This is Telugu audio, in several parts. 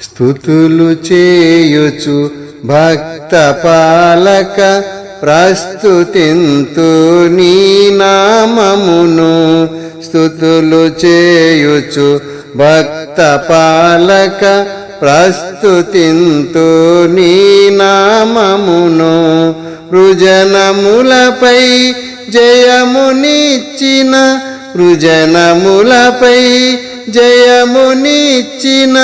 స్థుతులు చేయుచు భక్త పాలక ప్రస్తుతింతు నీ నామమును. స్థుతులు చేయుచు భక్త పాలక ప్రస్తుతింతు నీ నామమును. వృజనములపై జయమునిచ్చిన వృజనములపై జయమునిచ్చిన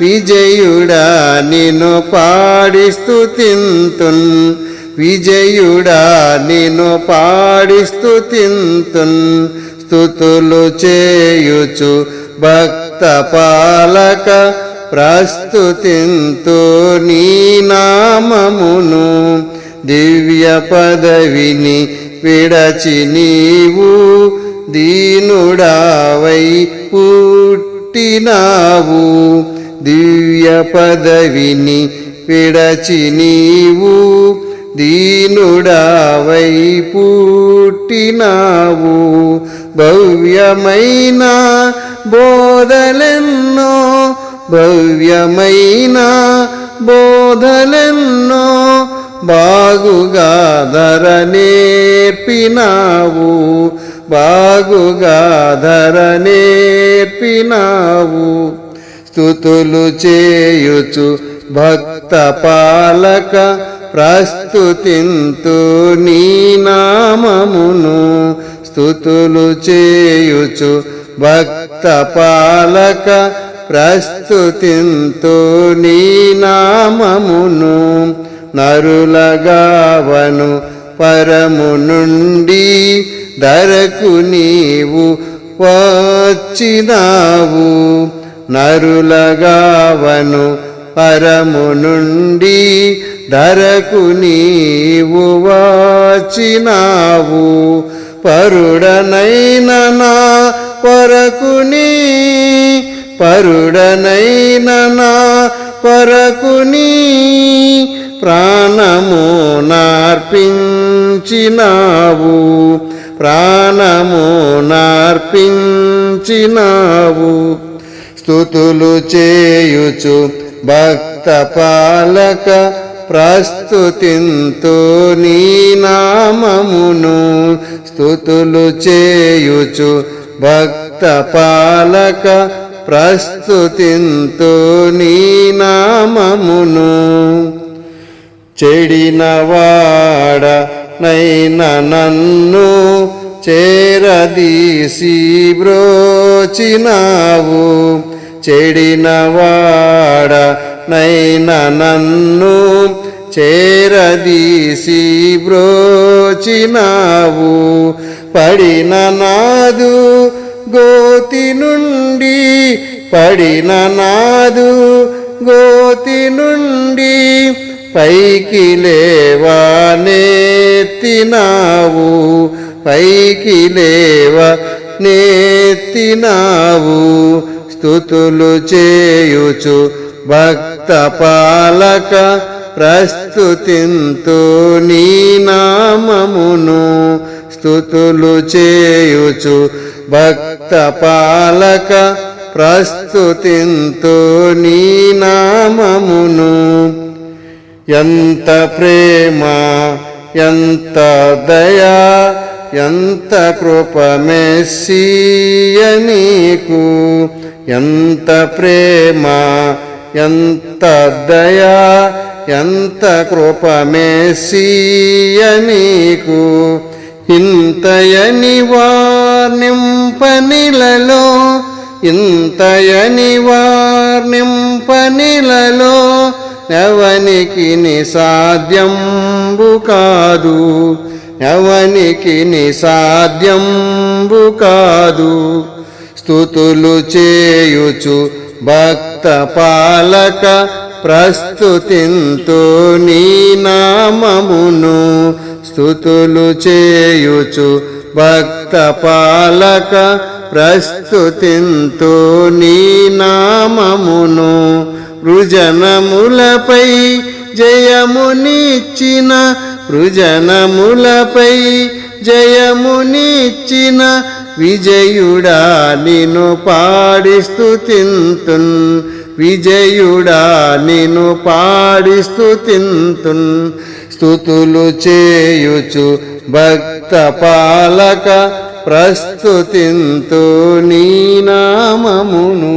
విజయుడా నిను పాడిస్తు తింతున్ విజయుడా నిను పాడిస్తు తింతున్ స్థుతులు చేయుచు భక్త పాలక ప్రస్తుతింతు నీ నామమును. దివ్య పదవిని విడచి నీవు దీనుడావై పుట్టినావు. దివ్య పదవిని విడచి నీవు దీనుడావై పుట్టినావు. భవ్యమైన బోధలెన్నో భవ్యమైన బోధలెన్నో బాగుగా ధర నేర్పినావు. బాగుగా ధర నేర్పినావు. స్థుతులు చేయుచు భక్త పాలక ప్రస్తుతింతు నీ నామమును స్థుతులు చేయుచు భక్త పాలక ప్రస్తుతింతు నీ నామమును నరులగావను పరము నుండి ధరకు నీవు వచ్చినావు. నరులగావను పరము నుండి ధరకు నీవు వాచినావు. పరుడనైన నా పరకుని పరుడనైన నా పరకుని ప్రాణము నార్పించినావు. ప్రాణము నార్పించినావు. స్థుతులు చేయుచు భక్త పాలక ప్రస్తుతింతు నీ నామమును స్థుతులు చేయుచు భక్త పాలక ప్రస్తుతింతు నీ నామమును. చెడినవాడ నైన నన్ను చేరదీసి బ్రోచినావు. చెడినవాడ నైన నన్ను చేరదీసి బ్రోచినావు. పడిన నాదు గోతి నుండి పడిన నాదు గోతి నుండి పైకి లేవనేత్తినావు పైకి లేవ నేత్తినావు స్థుతులు చేయుచు భక్త పాలక ప్రస్తుతింతు నీ నామమును స్థుతులు చేయుచు భక్త పాలక ప్రస్తుతింతు నీ నామమును. ఎంత ప్రేమ ఎంత దయా ఎంత కృప మెస్సియ నీకు ఎంత ప్రేమ ఎంత దయా ఎంత కృప మెస్సియ నీకు. ఇంతయని వార్నింపనిలలో ఇంతయని వార్నింపనిలలో ఎవనికి నిసాధ్యంబు కాదు. ఎవనికి నిసాధ్యంబు కాదు. స్థుతులు చేయుచు భక్త పాలక ప్రస్తుతింతో నీ నామమును. స్థుతులు చేయుచు భక్త పాలక ప్రస్తుతింతో నీ నామమును. వృజనములపై జయమునిచ్చిన వృజనములపై జయమునిచ్చిన విజయుడా నిను పాడిస్తు తింతున్. విజయుడా నిను పాడిస్తు తింతున్. స్థుతులు చేయుచు భక్త పాలక ప్రస్తుతింతు నీనామమును